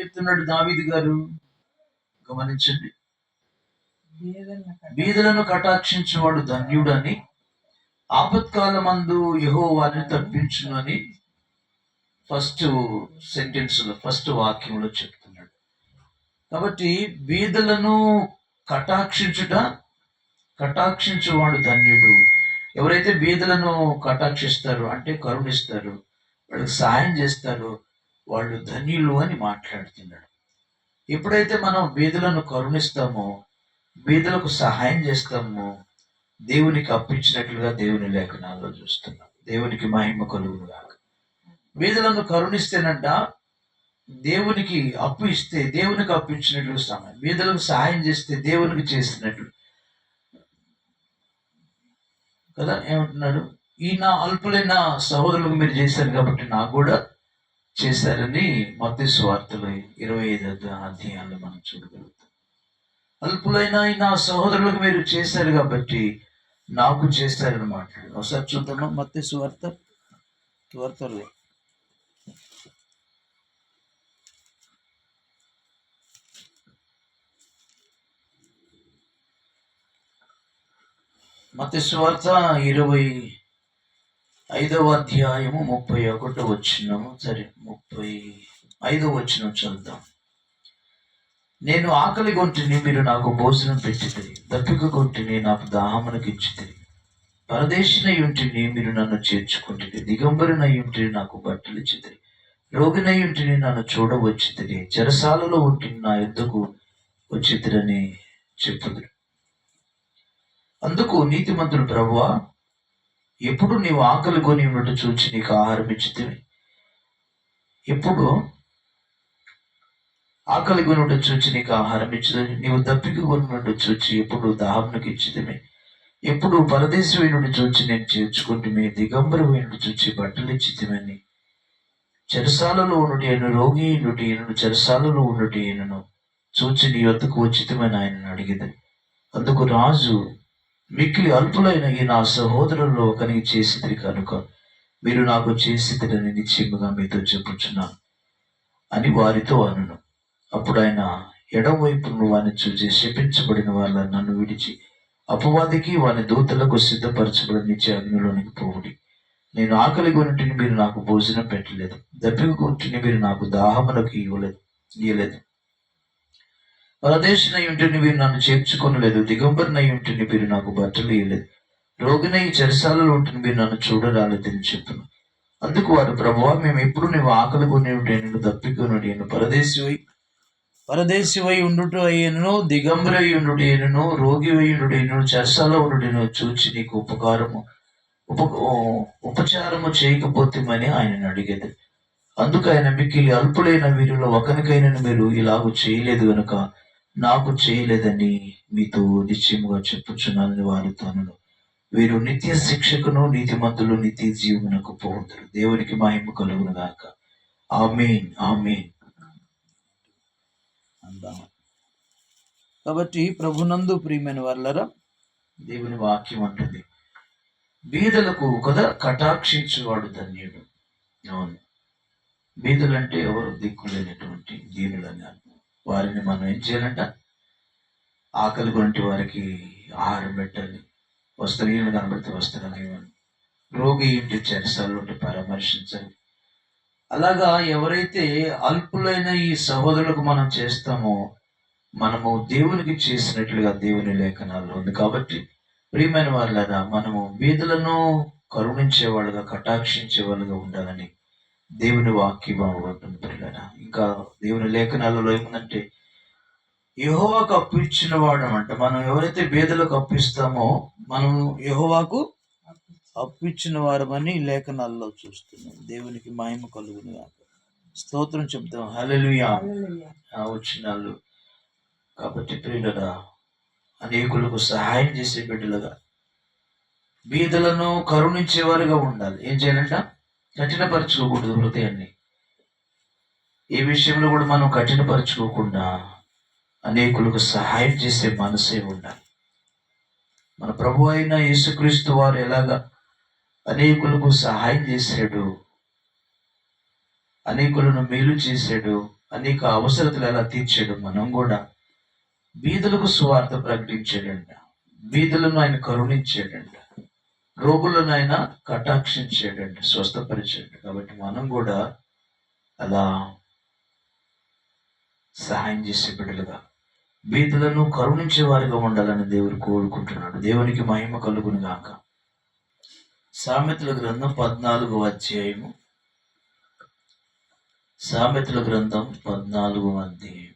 చెప్తున్నాడు దావీదు గారు. గమనించండి. బీదలను కటాక్షించేవాడు ధన్యుడని ఆపత్కాలమందు యహో వారిని తప్పించును అని ఫస్ట్ సెంటెన్స్లో ఫస్ట్ వాక్యంలో చెప్తున్నాడు. కాబట్టి బీదలను కటాక్షించుట కటాక్షించువాడు ధన్యుడు. ఎవరైతే బీదలను కటాక్షిస్తారో అంటే కరుణిస్తారు వాళ్ళకి సహాయం చేస్తారో వాళ్ళు ధన్యులు అని మాట్లాడుతున్నాడు. ఎప్పుడైతే మనం బీదులను కరుణిస్తామో బీదులకు సహాయం చేస్తామో దేవునికి అప్పించినట్లుగా దేవుని లేఖనాల్లో చూస్తున్నాం. దేవునికి మహిమ కలుగును కాక బీదులను కరుణిస్తేనంట దేవునికి అప్పు ఇస్తే దేవునికి అప్పించినట్లు సమయం. బీదలకు సహాయం చేస్తే దేవునికి చేసినట్లు. కదా? ఏమంటున్నాడు? ఈ నా అల్పులైన సహోదరులకు మీరు చేశారు కాబట్టి నాకు కూడా చేశారని మధ్య స్వార్థలు ఇరవై ఐదు అధ్యాయాలు మనం చూడగలుగుతాం. అల్పులైన నా సహోదరులకు మీరు చేశారు కాబట్టి నాకు చేశారని మాట్లాడు. ఒకసారి చూద్దామా మత్తి స్వార్థ స్వార్థలు మత్తి స్వార్థ ఇరవై ఐదవ అధ్యాయము ముప్పై ఒకటో వచ్చినము సరే ముప్పై ఐదవ వచ్చిన చూద్దాం నేను ఆకలి కొంటిని మీరు నాకు భోజనం పెట్టితే దప్పిక కొంటిని నాకు దాహమునకు ఇచ్చితిరి. పరదేశిన ఇంటిని మీరు నన్ను చేర్చుకుంటుంది దిగంబరిన ఇంటిని నాకు బట్టలు ఇచ్చితిరి. రోగిన ఇంటిని నన్ను చూడవచ్చితిరి. చెరసాలలో ఉంటిని నా యుద్ధకు వచ్చితిరని చెప్పుదురు. అందుకు నీతిమంతుడు ప్రభువా ఎప్పుడు నీవు ఆకలి కొని ఉన్నట్టు చూచి నీకు ఆహారం ఇచ్చితివి. ఎప్పుడు ఆకలి కొనుట చూచి నీకు ఆహారం ఇచ్చిదని నీవు దప్పిక కొనున్నట్టు చూచి ఎప్పుడు దాహంకు ఇచ్చితమే ఎప్పుడు పరదేశమైనడు చూచి నేను చేర్చుకుంటుమే. దిగంబరమైనడు చూచి బట్టలు ఇచ్చితమని చెరసాలలో ఉన్నటి అయిన రోగి నుండి ఈయనను చెరసాలలో ఉన్నటి ఈయనను చూచి నీ వద్దకు వచ్చితమని ఆయనను అడిగింది. అందుకు రాజు మిక్కిలి అల్పులైన ఈ నా సహోదరుల్లో ఒకరికి చేసిదిరి కనుక మీరు నాకు చేసిదిరని నిశ్చయముగా మీతో చెప్పుచున్నాను. అని వారితో అనును. అప్పుడు ఆయన ఎడమవైపు వాని చూసి శపించబడిన వాళ్ళ నన్ను విడిచి అపవాదికి వాని దూతలకు సిద్ధపరచబడిన నిత్య అగ్నిలోనికి పోవుడి. నేను ఆకలి కొనుటిని మీరు నాకు భోజనం పెట్టలేదు. దప్పిక కొనుటిని మీరు నాకు దాహములకు ఇవ్వలేదు. ఇవ్వలేదు పరదేశనై ఉంటుని మీరు నన్ను చేర్చుకొనలేదు దిగంబరినై ఉంటుని మీరు నాకు బట్టలు ఇవ్వలేదు రోగినై చెరసాలలో ఉంటుని మీరు నన్ను చూడరాలేదని చెప్పును. అందుకు వారు ప్రభువా మేము ఎప్పుడు నువ్వు ఆకలి కొని నేను దప్పికొనుడు నేను పరదేశివై పరదేశివై ఉండుట అయ్యను దిగంబరై ఉండుటేను రోగి అయి ఉండుట చెరసాలో చూచి నీకు ఉపకారము ఉప ఉపచారము చేయకపోతేమని ఆయనను అడిగేది. అందుకు ఆయన మిక్కిలి అల్పులైన వీరిలో ఒకరికైనా మీరు ఇలాగ చేయలేదు కనుక నాకు చేయలేదని మీతో నిశ్చయముగా చెప్పుచున్నానని వారితో అనను వీరు నిత్య శిక్షకును నీతిమంతులు నిత్య జీవమునకు పోతురు దేవునికి మహిమ కలుగును గాక. ఆమేన్ ఆమేన్. అందాము కాబట్టి ప్రభునందు ప్రియమైన వాళ్ళరా దేవుని వాక్యం అంటుంది. బీదలకు కదా కటాక్షించువాడు ధన్యుడు. అవును. బీదలంటే ఎవరు దిక్కులేనటువంటి దీనులని అర్థం వారిని మనం ఏం చేయాలంట? ఆకలి గురించి వారికి ఆహారం పెట్టాలి. వస్త్రీయులు కనబడితే వస్త్రాలు ఇవ్వాలి. రోగి ఇంటి చెరసాలు పరామర్శించాలి. అలాగా ఎవరైతే అల్పులైన ఈ సహోదరులకు మనం చేస్తామో మనము దేవునికి చేసినట్లుగా దేవుని లేఖనాల్లో ఉంది కాబట్టి ప్రియమైన వాళ్ళగా మనము బీదులను కరుణించే వాళ్ళుగా కటాక్షించే వాళ్ళుగా ఉండాలని దేవుని వాక్యం ఉంటుంది పిల్లల ఇంకా దేవుని లేఖనాలలో ఏముందంటే యహోవాకు అప్పించిన వాడు అంట. మనం ఎవరైతే బీదలకు అప్పిస్తామో మనం యహోవాకు అప్పించిన వారమని లేఖనాల్లో చూస్తున్నాం. దేవునికి మహిమ కలుగును. స్తోత్రం చెప్తాం. ఆ వచ్చినాళ్ళు కాబట్టి ప్రియులరా అనేకులకు సహాయం చేసే బిడ్డలుగా బీదలను కరుణించేవారుగా ఉండాలి. ఏం చేయాలంట? కఠినపరచుకోకూడదు హృదయాన్ని. ఏ విషయంలో కూడా మనం కఠినపరచుకోకుండా అనేకులకు సహాయం చేసే మనసే ఉండాలి. మన ప్రభు అయిన యేసుక్రీస్తు వారు ఎలాగా అనేకులకు సహాయం చేశాడు అనేకులను మేలు చేశాడు అనేక అవసరతలు ఎలా తీర్చాడు మనం కూడా బీదలకు సువార్త ప్రకటించాడంట. బీదలను ఆయన కరుణించాడంట. రోగులను కటాక్షించేటండి స్వస్థపరిచేయండి కాబట్టి మనం కూడా అలా సహాయం చేసే బిడ్డలుగా బీదలను కరుణించే వారిగా ఉండాలని దేవుడు కోరుకుంటున్నాడు. దేవునికి మహిమ కలుగును గాక. సామెతల గ్రంథం పద్నాలుగు అధ్యాయము. సామెతల గ్రంథం పద్నాలుగు అధ్యాయం.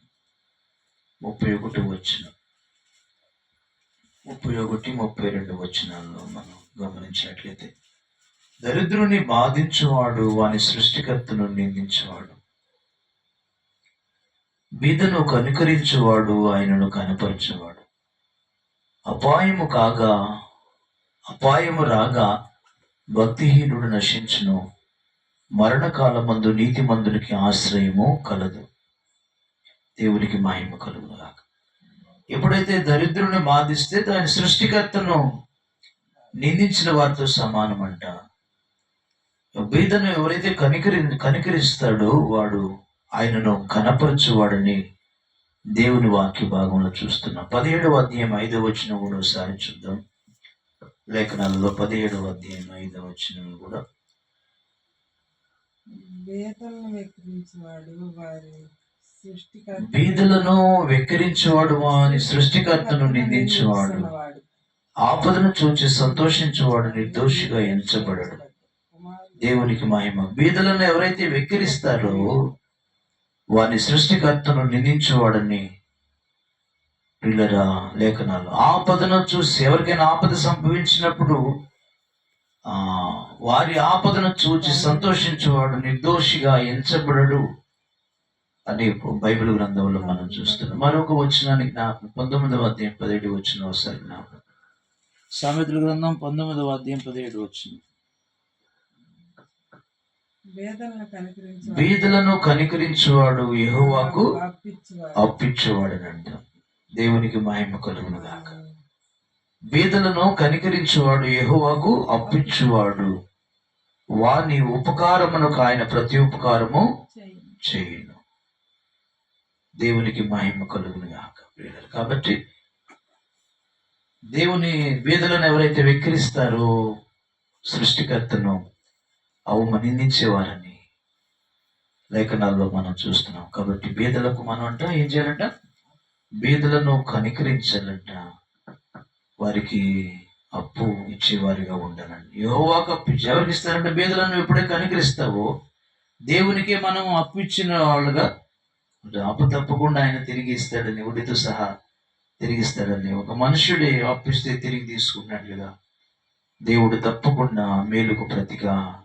ముప్పై ఒకటి వచ్చిన ముప్పై ఒకటి ముప్పై రెండు వచ్చినాల్లో మనం గమనించినట్లయితే దరిద్రుని బాధించువాడు వాని సృష్టికర్తను నిందించేవాడు. బీదను కనుకరించువాడు ఆయనను కనపరచేవాడు. అపాయము కాగా అపాయము రాగా భక్తిహీనుడు నశించును. మరణకాలమందు నీతిమంతునికి ఆశ్రయము కలదు. దేవునికి మహిమ కలుగుగాక ఎప్పుడైతే దరిద్రుని బాధిస్తే దాని సృష్టికర్తను నిందించిన వారితో సమానమంట. బీదను ఎవరైతే కనికరి కనికరిస్తాడో వాడు ఆయనను కనపరచువాడని దేవుని వాక్య భాగంలో చూస్తున్నాం. పదిహేడవ అధ్యాయం ఐదవ వచ్చిన కూడా ఒకసారి చూద్దాం. లేఖనాలలో పదిహేడవ అధ్యాయం ఐదవ వచ్చిన కూడా. బీదలను వెక్కిరించేవాడు వాని సృష్టికర్తను నిందించేవాడు. వాడు ఆపదను చూచి సంతోషించేవాడు నిర్దోషిగా ఎంచబడడు. దేవునికి మహిమ. బీదలను ఎవరైతే వెక్కిరిస్తారో వారిని సృష్టికర్తను నిందించేవాడని పిల్లరా లేఖనాలు. ఆపదను చూసి ఎవరికైనా ఆపద సంభవించినప్పుడు ఆ వారి ఆపదను చూచి సంతోషించేవాడు నిర్దోషిగా ఎంచబడడు అని బైబిల్ గ్రంథంలో మనం చూస్తున్నాం. మరొక వచనానికి నాకు పంతొమ్మిదవ అధ్యాయం పదిహేడు వచ్చిన ఒకసారి జ్ఞాపకం. సామెతల గ్రంథం పంతొమ్మిదవ అధ్యాయం పదిహేడు కనికరించేవాడు. బీదలను కనికరించువాడు యెహోవాకు అప్పించేవాడు అప్పించేవాడనంట దేవునికి మహిమ కలుగును గాక బీదలను కనికరించువాడు యెహోవాకు అప్పించువాడు వాని ఉపకారమునకు ఆయన ప్రతి ఉపకారము. చేయును. దేవునికి మహిమ కలుగును గాక. కాబట్టి దేవుని బీదలను ఎవరైతే వెక్కిరిస్తారో సృష్టికర్తను అవమానించేవారని లేఖనాల్లో మనం చూస్తున్నాం. కాబట్టి బీదలకు మనం అంట ఏం చేయాలంట? బీదలను కనికరించాలంట. వారికి అప్పు ఇచ్చేవారిగా ఉండాలండి యెహోవాకు అప్పు ఎవరికి ఇస్తారంటే? బీదలను ఎప్పుడే కనికరిస్తావో దేవునికే మనం అప్పు ఇచ్చిన వాళ్ళుగా అప్పు తప్పకుండా ఆయన తిరిగి ఇస్తాడని ఉడితో సహా తిరిగిస్తాడని. ఒక మనుషుడే అప్పిస్తే తిరిగి తీసుకున్నట్లుగా దేవుడు తప్పకుండా మేలుకు ప్రతిగా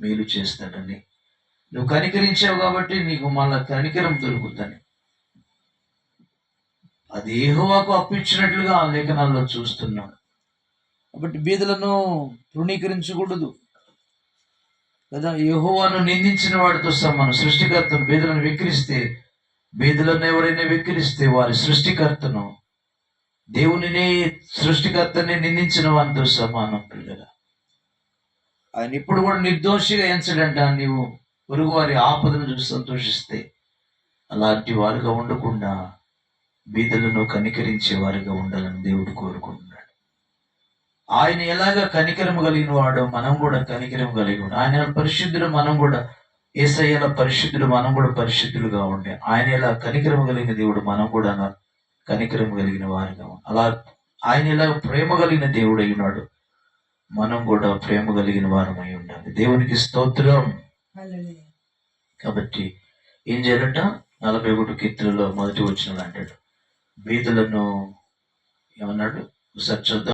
మేలు చేస్తాడని. నువ్వు కనికరించావు కాబట్టి నీకు మళ్ళా కనికరం దొరుకుతుంది. అది ఏహోవాకు అప్పించినట్లుగా ఆ లేఖనాల్లో చూస్తున్నాం. కాబట్టి బీదలను తృణీకరించకూడదు. కదా యెహోవాను నిందించిన వాడితో సమానం. సృష్టికర్తను బీదలను వెక్కిరిస్తే బీదలను ఎవరైనా విక్రిస్తే వారి సృష్టికర్తను దేవునిని సృష్టికర్తని నిందించిన వారితో సమానం పిల్లగా ఆయన ఇప్పుడు కూడా నిర్దోషిగా ఎంచడంట. నీవు పొరుగు వారి ఆపదను చూసి సంతోషిస్తే అలాంటి వారుగా ఉండకుండా బీదలను కనికరించే వారిగా ఉండాలని దేవుడు కోరుకుంటున్నాడు. ఆయన ఎలాగ కనికరము కలిగిన వాడో మనం కూడా కనికరము కలిగి ఆయన పరిశుద్ధుడు మనం కూడా ఏసయ్యల పరిశుద్ధుడు మనం కూడా పరిశుద్ధులుగా ఉండే ఆయన ఎలా కనికరము కలిగిన దేవుడు మనం కూడా అలా కనికరము కలిగిన వారిగా అలా ఆయన ఎలా ప్రేమ కలిగిన దేవుడు అయి ఉన్నాడు. మనం కూడా ప్రేమ కలిగిన వారమై ఉండాలి. దేవునికి స్తోత్రం. కాబట్టి ఏం చేయాలంట? నలభై ఒకటి కీర్తనలో మొదటి వచ్చిన అంటాడు. బీదులను ఏమన్నాడు? ఒకసారి చూద్దాం